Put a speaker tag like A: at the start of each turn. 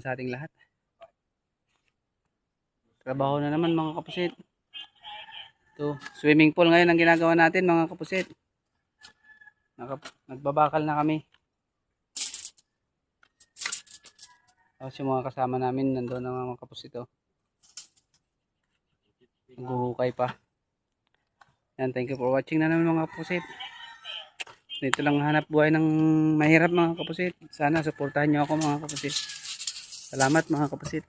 A: sa ating lahat. Trabaho na naman mga kapusit. Ito, swimming pool ngayon ang ginagawa natin mga kapusit. Nagbabakal na kami. Tapos yung mga kasama namin nandoon na mga. Oh. Naghuhukay pa. Yan, thank you for watching na naman mga kapusit. Dito lang hanap buhay ng mahirap mga kapusit. Sana suportahan nyo ako mga kapusit. Salamat mga kapusit.